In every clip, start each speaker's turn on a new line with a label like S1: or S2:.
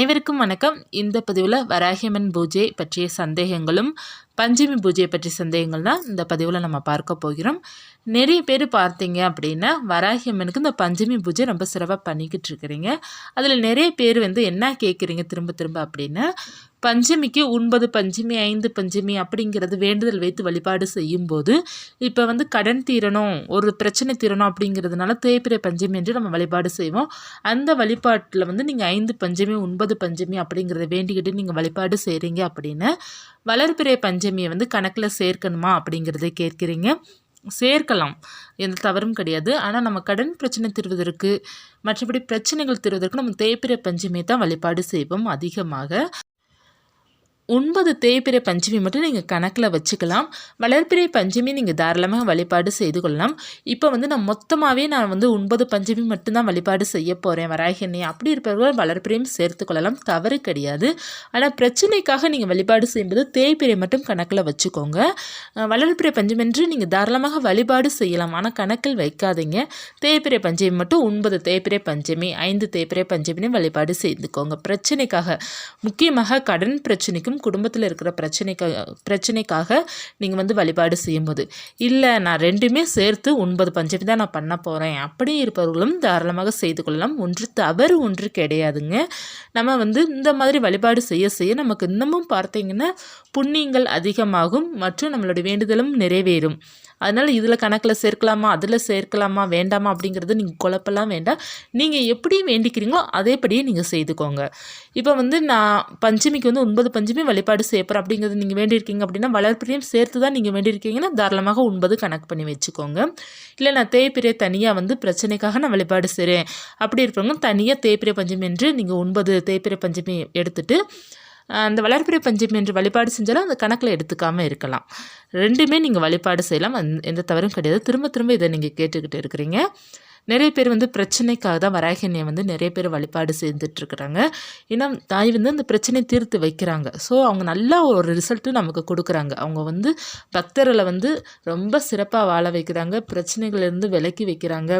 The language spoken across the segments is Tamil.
S1: David அனைவருக்கும் வணக்கம். இந்த பதிவில் வராகியம்மன் பூஜை பற்றிய சந்தேகங்களும் பஞ்சமி பூஜையை பற்றிய சந்தேகங்கள் தான் இந்த பதிவில் நம்ம பார்க்க போகிறோம். நிறைய பேர் பார்த்தீங்க அப்படின்னா வராகியம்மனுக்கு இந்த பஞ்சமி பூஜை ரொம்ப சிறப்பாக பண்ணிக்கிட்டு இருக்கிறீங்க. அதில் நிறைய பேர் வந்து என்ன கேட்குறீங்க திரும்ப திரும்ப அப்படின்னா பஞ்சமிக்கு ஒன்பது பஞ்சமி ஐந்து பஞ்சமி அப்படிங்கிறது வேண்டுதல் வைத்து வழிபாடு செய்யும்போது இப்போ வந்து கடன் தீரணும் ஒரு பிரச்சனை தீரணும் அப்படிங்கிறதுனால தேய்பிரை பஞ்சமி என்று நம்ம வழிபாடு செய்வோம். அந்த வழிபாட்டில் வந்து நீங்கள் ஐந்து பஞ்சமி ஒன்பது பஞ்சமி அப்படிங்கிறத வேண்டிக்கிட்டு நீங்கள் வழிபாடு செய்கிறீங்க அப்படின்னு வளர்பிறை பஞ்சமியை வந்து கணக்கில் சேர்க்கணுமா அப்படிங்கிறத கேட்குறீங்க. சேர்க்கலாம். எந்த தவறும் கிடையாது. ஆனால் நம்ம கடன் பிரச்சனை தீர்வதற்கு மற்றபடி பிரச்சனைகள் தீர்வதற்கு நம்ம தேய்பிரை பஞ்சமே தான் வழிபாடு செய்வோம் அதிகமாக. ஒன்பது தேய்பிரை பஞ்சமி மட்டும் நீங்கள் கணக்கில் வச்சுக்கலாம். வளர்ப்பிறை பஞ்சமி நீங்கள் தாராளமாக வழிபாடு செய்து கொள்ளலாம். இப்போ வந்து நான் மொத்தமாகவே நான் வந்து ஒன்பது பஞ்சமி மட்டும்தான் வழிபாடு செய்ய போகிறேன் வராகினே அப்படி இருப்பவர்கள் வளர்ப்பிறையும் சேர்த்து கொள்ளலாம். தவறு கிடையாது. ஆனால் பிரச்சனைக்காக நீங்கள் வழிபாடு செய்யும்போது தேய்பிரை மட்டும் கணக்கில் வச்சுக்கோங்க. வளர்ப்பிறை பஞ்சமி என்று நீங்கள் தாராளமாக வழிபாடு செய்யலாம். ஆனால் கணக்கில் வைக்காதீங்க. தேய்பிரை பஞ்சமி மட்டும் ஒன்பது தேய்பிரை பஞ்சமி ஐந்து தேய்பிரை பஞ்சமின்னு வழிபாடு செய்துக்கோங்க. பிரச்சனைக்காக முக்கியமாக கடன் பிரச்சனைக்கும் குடும்பத்தில் இருக்கிற பிரச்சனைக்காக பிரச்சனைக்காக நீங்கள் வந்து வழிபாடு செய்யும்போது. இல்லை நான் ரெண்டுமே சேர்த்து ஒன்பது பஞ்சமி தான் நான் பண்ண போகிறேன் அப்படி இருப்பவர்களும் தாராளமாக செய்து கொள்ளலாம். ஒன்று தவறு ஒன்று கிடையாதுங்க. நம்ம வந்து இந்த மாதிரி வழிபாடு செய்ய செய்ய நமக்கு இன்னமும் பார்த்தீங்கன்னா புண்ணியங்கள் அதிகமாகும் மற்றும் நம்மளுடைய வேண்டுதலும் நிறைவேறும். அதனால் இதில் கணக்கில் சேர்க்கலாமா? அதில் சேர்க்கலாமா? வேண்டாமா? அப்படிங்கிறது நீங்கள் குழப்பெல்லாம் வேண்டாம். நீங்கள் எப்படி வேண்டிக்கிறீங்களோ அதேபடியே நீங்கள் செய்துக்கோங்க. இப்போ வந்து நான் பஞ்சமிக்கு வந்து ஒன்பது பஞ்சமி வழிபாடு செய்யப்படுறேன் அப்படிங்கிறது நீங்கள் வேண்டியிருக்கீங்க அப்படின்னா வளர்ப்பிரியம் சேர்த்து தான் நீங்கள் வேண்டியிருக்கீங்கன்னா தாராளமாக ஒன்பது கணக்கு பண்ணி வச்சுக்கோங்க. இல்லை நான் தேய்பிரியை தனியாக வந்து பிரச்சனைக்காக நான் வழிபாடு செய்கிறேன் அப்படி இருப்பவங்க தனியாக தேய்பிரிய பஞ்சமி என்று நீங்கள் ஒன்பது தேய்பிரிய பஞ்சமி எடுத்துகிட்டு அந்த வளர்பிறை பஞ்சமி என்று வழிபாடு செஞ்சாலும் அந்த கணக்கில் எடுத்துக்காமல் இருக்கலாம். ரெண்டுமே நீங்கள் வழிபாடு செய்யலாம். எந்த தவறும் கிடையாது. திரும்ப திரும்ப இதை நீங்கள் கேட்டுக்கிட்டு இருக்கிறீங்க. நிறைய பேர் வந்து பிரச்சனைக்காக தான் வராகினியை வந்து நிறைய பேர் வழிபாடு செஞ்சிட்ருக்குறாங்க ஏன்னா தாய் வந்து அந்த பிரச்சனையை தீர்த்து வைக்கிறாங்க. ஸோ அவங்க நல்லா ஒரு ரிசல்ட்டு நமக்கு கொடுக்குறாங்க. அவங்க வந்து பக்தர்களை வந்து ரொம்ப சிறப்பாக வாழ வைக்கிறாங்க. பிரச்சனைகள்லேருந்து விலக்கி வைக்கிறாங்க.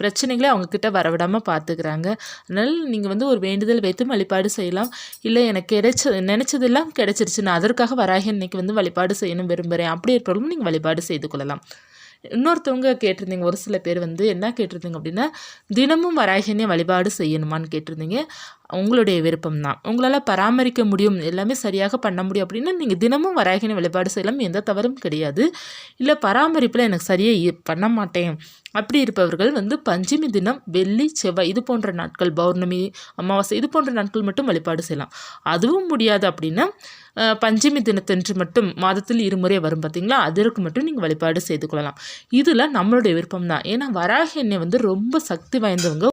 S1: பிரச்சனைகளை அவங்கக்கிட்ட வரவிடாமல் பார்த்துக்கிறாங்க அதனால் நீங்கள் வந்து ஒரு வேண்டுதல் வைத்து வழிபாடு செய்யலாம். இல்லை எனக்கு கிடைச்ச நினச்சதெல்லாம் கிடைச்சிருச்சு. நான் அதற்காக வராக இன்னைக்கு வந்து வழிபாடு செய்யணும் விரும்புகிறேன் அப்படி இருக்கிறவங்களும் நீங்கள் வழிபாடு செய்து கொள்ளலாம். இன்னொருத்தவங்க கேட்டிருந்தீங்க ஒரு சில பேர் வந்து என்ன கேட்டிருந்தீங்க அப்படின்னா தினமும் வராகினே வழிபாடு செய்யணுமான்னு கேட்டிருந்தீங்க. உங்களுடைய விருப்பம் தான் உங்களால் பராமரிக்க முடியும். எல்லாமே சரியாக பண்ண முடியும் அப்படின்னா நீங்கள் தினமும் வராகின வழிபாடு செய்யலாம். எந்த தவறும் கிடையாது. இல்லை பராமரிப்பில் எனக்கு சரியாக பண்ண மாட்டேன். அப்படி இருப்பவர்கள் வந்து பஞ்சமி தினம் வெள்ளி செவ்வாய் இது போன்ற நாட்கள் பௌர்ணமி அமாவாசை இது போன்ற நாட்கள் மட்டும் வழிபாடு செய்யலாம். அதுவும் முடியாது அப்படின்னா பஞ்சமி தினத்தன்று மட்டும் மாதத்தில் இருமுறை வரும் பார்த்தீங்களா அதற்கு மட்டும் நீங்கள் வழிபாடு செய்து கொள்ளலாம். இதில் நம்மளுடைய விருப்பம் தான் ஏன்னா வராக எண்ணெய் வந்து ரொம்ப சக்தி வாய்ந்தவங்க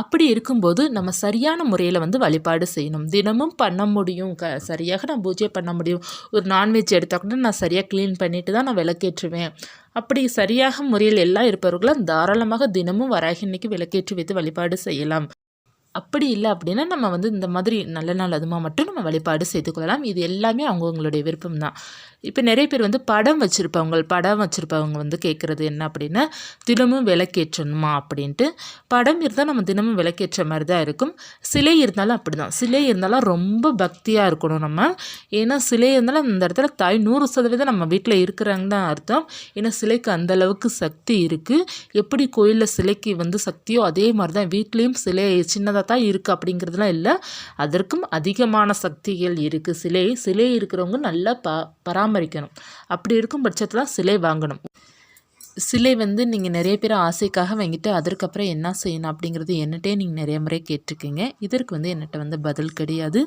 S1: அப்படி இருக்கும்போது நம்ம சரியான முறையில் வந்து வழிபாடு செய்யணும். தினமும் பண்ண முடியும். க சரியாக நான் பூஜை பண்ண முடியும். ஒரு நான்வெஜ் எடுத்தால் கூட நான் சரியாக க்ளீன் பண்ணிவிட்டு தான் நான் விளக்கேற்றுவேன். அப்படி சரியாக முறையில் எல்லாம் இருப்பவர்களும் தாராளமாக தினமும் வராகி இன்னைக்கு விளக்கேற்றி வைத்து வழிபாடு செய்யலாம். அப்படி இல்லை அப்படின்னா நம்ம வந்து இந்த மாதிரி நல்ல நாள் அதுமா மட்டும் நம்ம வழிபாடு செய்து கொள்ளலாம். இது எல்லாமே அவங்கவுங்களுடைய விருப்பம் தான் இப்போ நிறைய பேர் வந்து படம் வச்சுருப்பவங்க படம் வச்சுருப்பவங்க வந்து கேட்குறது என்ன அப்படின்னா தினமும் விளக்கேற்றணுமா அப்படின்ட்டு. படம் இருந்தால் நம்ம தினமும் விளக்கேற்ற மாதிரி தான் இருக்கும். சிலை இருந்தாலும் அப்படி தான் சிலை இருந்தாலும் ரொம்ப பக்தியாக இருக்கணும் நம்ம. ஏன்னா சிலை இருந்தாலும் அந்த இடத்துல தாய் நூறு சதவீதம் நம்ம வீட்டில் இருக்கிறாங்க தான் அர்த்தம். ஏன்னா சிலைக்கு அந்தளவுக்கு சக்தி இருக்குது எப்படி கோயிலில் சிலைக்கு வந்து சக்தியோ அதே மாதிரி தான் வீட்லேயும் சிலை சின்னதாக தான் இருக்குது அப்படிங்கிறதுலாம் இல்லை. அதற்கும் அதிகமான சக்திகள் இருக்குது சிலை சிலை இருக்கிறவங்க நல்லா ப பராமரிக்கணும். அப்படி இருக்கும் பட்சத்தில் சிலை வாங்கணும். சிலை வந்து நீங்கள் நிறைய பேர் ஆசைக்காக வாங்கிட்டு அதற்கப்புறம் என்ன செய்யணும் அப்படிங்கிறது என்னட்டே நீங்கள் நிறைய முறை கேட்டிருக்கீங்க. இதற்கு வந்து என்னட்ட வந்து பதில் கிடையாது.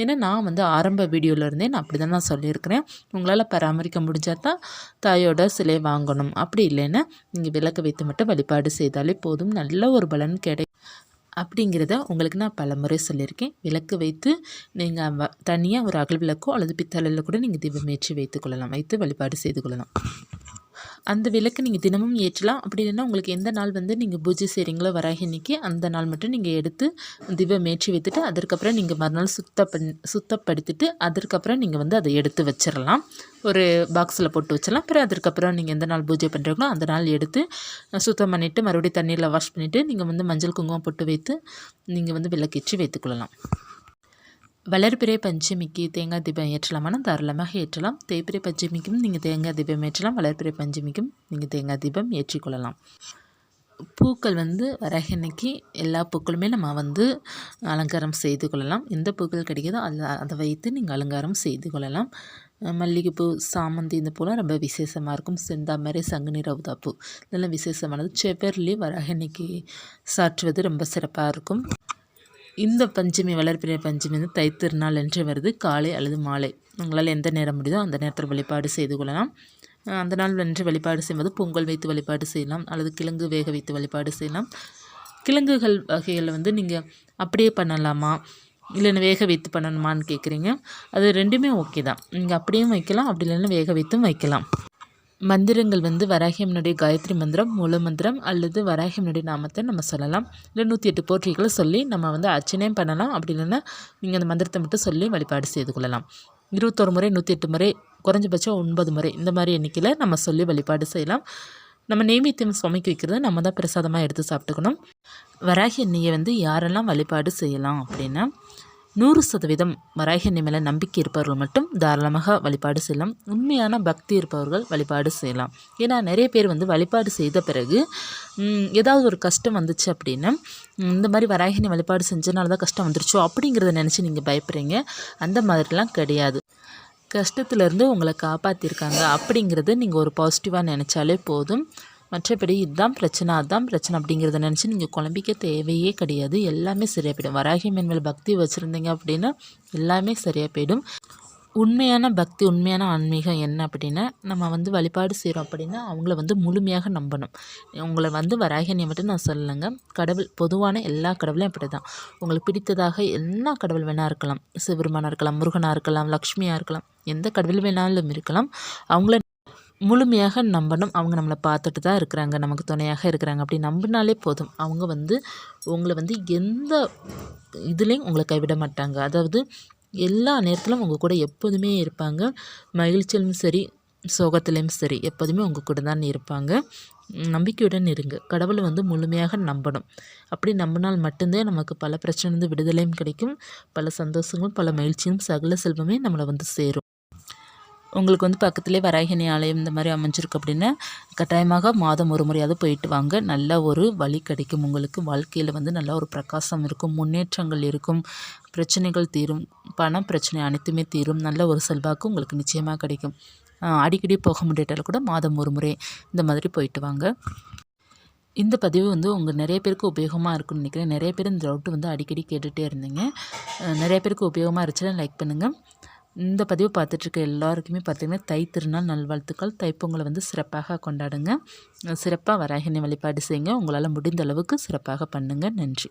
S1: ஏன்னா நான் வந்து ஆரம்ப வீடியோவிலேருந்தே நான் அப்படி தான் நான் சொல்லியிருக்கிறேன். உங்களால் பராமரிக்க முடிஞ்சால் தான் தாயோட சிலை வாங்கணும். அப்படி இல்லைன்னா நீங்கள் விளக்கு வைத்து மட்டும் வழிபாடு செய்தாலே போதும். நல்ல ஒரு பலன் கிடை அப்படிங்கிறத உங்களுக்கு நான் பலமுறை சொல்லியிருக்கேன். விளக்கு வைத்து நீங்கள் தனியாக ஒரு அகல் விளக்கோ அல்லது பித்தளையில் கூட நீங்கள் தீபமேற்றி வைத்துக்கொள்ளலாம் வைத்து வழிபாடு செய்து கொள்ளலாம். அந்த விளக்கு நீங்கள் தினமும் ஏற்றலாம். அப்படி இல்லைன்னா உங்களுக்கு எந்த நாள் வந்து நீங்கள் பூஜை செய்கிறீங்களோ வராகினிக்கு அந்த நாள் மட்டும் நீங்கள் எடுத்து தீபம் ஏற்றி வைத்துட்டு அதற்கப்புறம் நீங்கள் மறுநாள் சுத்த பண் சுத்தப்படுத்திட்டு அதற்கப்புறம் நீங்கள் வந்து அதை எடுத்து வச்சிடலாம் ஒரு பாக்ஸில் போட்டு வச்சிடலாம் அப்புறம் அதற்கப்புறம் நீங்கள் எந்த நாள் பூஜை பண்ணுறீங்களோ அந்த நாள் எடுத்து சுத்தம் பண்ணிவிட்டு மறுபடியும் தண்ணியில் வாஷ் பண்ணிவிட்டு நீங்கள் வந்து மஞ்சள் குங்குமம் போட்டு வைத்து நீங்கள் வந்து விளக்கேற்றி வைத்துக்கொள்ளலாம் வளர்பிறை பஞ்சமிக்கு தேங்காய் தீபம் ஏற்றலாமான தாராளமாக ஏற்றலாம். தேய்பிறை பஞ்சமிக்கும் நீங்கள் தேங்காய் தீபம் ஏற்றலாம் வளர்பிறை பஞ்சமிக்கும் நீங்கள் தேங்காய் தீபம் ஏற்றிக்கொள்ளலாம். பூக்கள் வந்து வரகன்னைக்கு எல்லா பூக்களுமே நம்ம வந்து அலங்காரம் செய்து கொள்ளலாம். எந்த பூக்கள் கிடைக்குதோ அதில் அதை வைத்து நீங்கள் அலங்காரம் செய்து கொள்ளலாம். மல்லிகைப்பூ சாமந்தி இந்த பூலாம் ரொம்ப விசேஷமாக இருக்கும். செந்தாமரை சங்குனி ரவுதாப்பூ. இதெல்லாம் விசேஷமானது. செவ்வர்லி வரகன்னைக்கு சாற்றுவது ரொம்ப சிறப்பாக இருக்கும். இந்த பஞ்சமி வளர்பிறை பஞ்சமி வந்து தைத்திருநாள் என்று வருது. காலை அல்லது மாலை. உங்களால் எந்த நேரம் முடியுதோ அந்த நேரத்தில் வழிபாடு செய்து கொள்ளலாம். அந்த நாள் என்று வழிபாடு செய்யும்போது பொங்கல் வைத்து வழிபாடு செய்யலாம். அல்லது கிழங்கு வேக வைத்து வழிபாடு செய்யலாம். கிழங்குகள் வகைகளை வந்து நீங்கள் அப்படியே பண்ணலாமா? இல்லைன்னா வேக வைத்து பண்ணணுமான்னு கேட்குறீங்க அது ரெண்டுமே ஓகே தான். நீங்கள் அப்படியும் வைக்கலாம் அப்படி இல்லைன்னா வேக வைத்தும் வைக்கலாம். மந்திரங்கள் வந்து வராகியம்மனுடைய காயத்ரி மந்திரம் மூல மந்திரம் அல்லது வராகியம்மனுடைய நாமத்தை நம்ம சொல்லலாம். இல்லை நூற்றி எட்டு போற்றிகளை சொல்லி நம்ம வந்து அர்ச்சனையும் பண்ணலாம். அப்படி இல்லைன்னா நீங்கள் அந்த மந்திரத்தை மட்டும் சொல்லி வழிபாடு செய்து கொள்ளலாம். இருபத்தொரு முறை நூற்றி எட்டு முறை குறைஞ்சபட்சம் ஒன்பது முறை இந்த மாதிரி எண்ணிக்கையில் நம்ம சொல்லி வழிபாடு செய்யலாம். நம்ம நெய்மித்தியம் சுமைக்கு வைக்கிறது நம்ம தான் பிரசாதமாக எடுத்து சாப்பிட்டுக்கணும். வராகி எண்ணெயை வந்து யாரெல்லாம் வழிபாடு செய்யலாம் அப்படின்னா நூறு சதவீதம் வராகினி மேலே நம்பிக்கை இருப்பவர்கள் மட்டும் தாராளமாக வழிபாடு செய்யலாம். உண்மையான பக்தி இருப்பவர்கள் வழிபாடு செய்யலாம். ஏன்னா நிறைய பேர் வந்து வழிபாடு செய்த பிறகு ஏதாவது ஒரு கஷ்டம் வந்துச்சு அப்படின்னா இந்த மாதிரி வராகினி வழிபாடு செஞ்சனால தான் கஷ்டம் வந்துருச்சோ அப்படிங்கிறத நினச்சி நீங்கள் பயப்படுறீங்க. அந்த மாதிரிலாம் கிடையாது. கஷ்டத்துலேருந்து உங்களை காப்பாற்றிருக்காங்க அப்படிங்கிறது நீங்கள் ஒரு பாசிட்டிவாக நினச்சாலே போதும். மற்றபடி இதுதான் பிரச்சனை அதுதான் பிரச்சனை அப்படிங்கிறத நினச்சி நீங்கள் குழம்பிக்க தேவையே கிடையாது. எல்லாமே சரியாக போயிடும். வராகி மீன் பக்தி வச்சுருந்தீங்க அப்படின்னா எல்லாமே சரியாக போயிடும். உண்மையான பக்தி உண்மையான ஆன்மீகம் என்ன அப்படின்னா நம்ம வந்து வழிபாடு செய்கிறோம் அப்படின்னா அவங்கள வந்து முழுமையாக நம்பணும். உங்களை வந்து வராகினியை மட்டும் நான் சொல்லலைங்க. கடவுள் பொதுவான எல்லா கடவுளையும் அப்படி தான் உங்களுக்கு பிடித்ததாக எல்லா கடவுள் வேணால் இருக்கலாம். சிவருமானாக இருக்கலாம் முருகனாக இருக்கலாம் லக்ஷ்மியாக இருக்கலாம் எந்த கடவுள் வேணாலும் இருக்கலாம். அவங்கள முழுமையாக நம்பணும். அவங்க நம்மளை பார்த்துட்டு தான் இருக்கிறாங்க. நமக்கு துணையாக இருக்கிறாங்க. அப்படி நம்பினாலே போதும். அவங்க வந்து உங்களை வந்து எந்த இதுலேயும் உங்களை கைவிட மாட்டாங்க. அதாவது எல்லா நேரத்திலும் உங்கள் கூட எப்போதுமே இருப்பாங்க. மகிழ்ச்சியிலும் சரி சோகத்துலேயும் சரி எப்போதுமே உங்கள் கூட தான் இருப்பாங்க. நம்பிக்கையுடன் இருங்க. கடவுளை வந்து முழுமையாக நம்பணும். அப்படி நம்பினால் மட்டும்தான் நமக்கு பல பிரச்சனை வந்து விடுதலையும் கிடைக்கும். பல சந்தோஷங்களும் பல மகிழ்ச்சியும் சகல செல்வமே நம்மளை வந்து சேரும். உங்களுக்கு வந்து பக்கத்துலேயே வராகினி ஆலயம் இந்த மாதிரி அமைஞ்சிருக்கு அப்படின்னா கட்டாயமாக மாதம் ஒரு முறையாவது போயிட்டு வாங்க. நல்ல ஒரு வழி கிடைக்கும் உங்களுக்கு. வாழ்க்கையில் வந்து நல்ல ஒரு பிரகாசம் இருக்கும் முன்னேற்றங்கள் இருக்கும் பிரச்சனைகள் தீரும் பணம் பிரச்சனை அனைத்துமே தீரும். நல்ல ஒரு செல்வாக்கு உங்களுக்கு நிச்சயமாக கிடைக்கும். அடிக்கடி போக முடியாட்டாலும் கூட மாதம் ஒரு முறை இந்த மாதிரி போயிட்டு வாங்க. இந்த பதிவு வந்து உங்கள் நிறைய பேருக்கு உபயோகமாக இருக்குன்னு நினைக்கிறேன். நிறைய பேர் இந்த டவுட்டு வந்து அடிக்கடி கேட்டுகிட்டே இருந்தீங்க. நிறைய பேருக்கு உபயோகமாக இருந்துச்சுன்னா லைக் பண்ணுங்கள் இந்த பதிவு பார்த்துட்ருக்க எல்லாருக்குமே பார்த்திங்கன்னா தை திருநாள் நல்வாழ்த்துக்கள். தைப்பொங்கலை வந்து சிறப்பாக கொண்டாடுங்க. சிறப்பாக வராகினை வழிபாடு செய்யுங்க. உங்களால் முடிந்த அளவுக்கு சிறப்பாக பண்ணுங்கள் நன்றி.